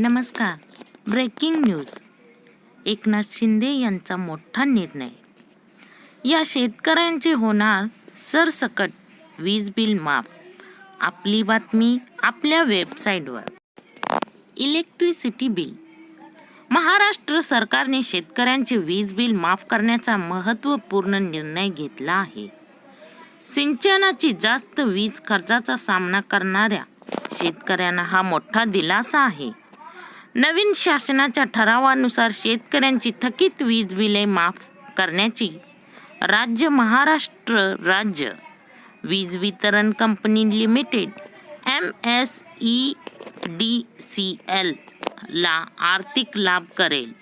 नमस्कार. Breaking news. Eknath Shinde यांचा मोठा निर्णय. या शेतकऱ्यांचे होणार सरसकट वीज बिल माफ. आपली बातमी आपल्या वेबसाईटवर. Electricity bill. महाराष्ट्र सरकारने शेतकऱ्यांचे वीज बिल माफ करण्याचा महत्त्वपूर्ण निर्णय घेतला आहे. सिंचनाची जास्त वीज खर्चाचा सामना करणाऱ्या शेतकऱ्यांना हा मोठा दिलासा आहे. नवीन शासनाच्या ठरावानुसार शेतकऱ्यांची थकीत वीज बिले माफ करण्याची. राज्य महाराष्ट्र राज्य वीज वितरण company limited M S E D C L ला आर्थिक लाभ करेल.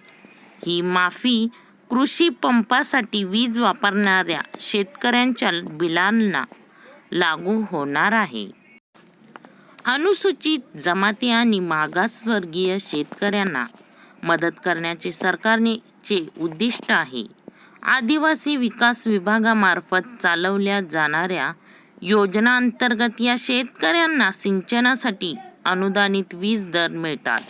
ही माफी कृषी पंपासाठी वीज वापरणाऱ्या शेतकऱ्यांच्या बिलांना लागू होणार आहे. अनुसूचित जमाती आणि मागासवर्गीय शेतकऱ्यांना मदत करण्याचे सरकारचे उद्दिष्ट आहे. आदिवासी विकास विभागामार्फत चालवल्या जाणाऱ्या योजनांतर्गत या शेतकऱ्यांना सिंचनासाठी अनुदानित वीज दर मिळतात.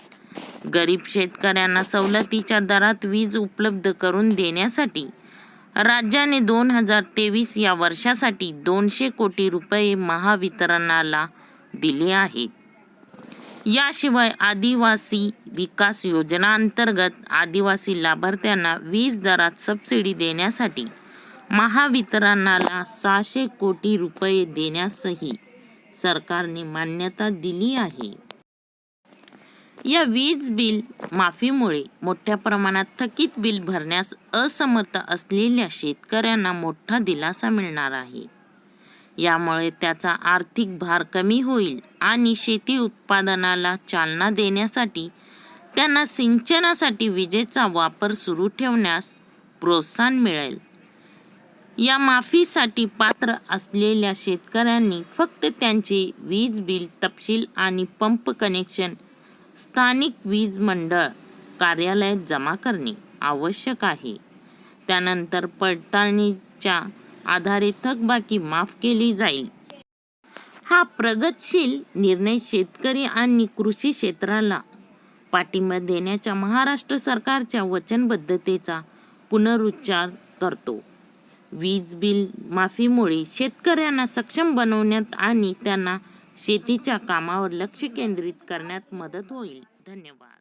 गरीब शेतकऱ्यांना सवलतीच्या दरात वीज उपलब्ध करून देण्यासाठी राज्याने दोन हजार तेवीस या वर्षासाठी दोनशे कोटी रुपये महावितरणाला दिले आहेत याशिवाय आदिवासी विकास योजनांतर्गत आदिवासी लाभार्थ्यांना वीज दरात सबसिडी देण्यासाठी महावितरणाला सहाशे कोटी रुपये देण्यासही सरकारने मान्यता दिली आहे. या वीज बिल माफीमुळे मोठ्या प्रमाणात थकीत बिल भरण्यास असमर्थ असलेल्या शेतकऱ्यांना मोठा दिलासा मिळणार आहे. यामुळे त्याचा आर्थिक भार कमी होईल आणि शेती उत्पादनाला चालना देण्यासाठी त्यांना सिंचनासाठी विजेचा वापर सुरू ठेवण्यास प्रोत्साहन मिळेल. या माफीसाठी पात्र असलेल्या शेतकऱ्यांनी फक्त त्यांचे वीज बिल तपशील आणि पंप कनेक्शन स्थानिक वीज मंडळ कार्यालयात जमा करणे आवश्यक आहे. त्यानंतर पडताळणीच्या आधारे थकबाकी माफ केली जाईल. हा प्रगतशील निर्णय शेतकरी आणि कृषी क्षेत्राला पाठिंबा देण्याच्या महाराष्ट्र सरकारच्या वचनबद्धतेचा पुनरुच्चार करतो. वीज बिल माफीमुळे शेतकऱ्यांना सक्षम बनवण्यात आणि त्यांना शेतीच्या कामावर लक्ष केंद्रित करण्यात मदत होईल. धन्यवाद.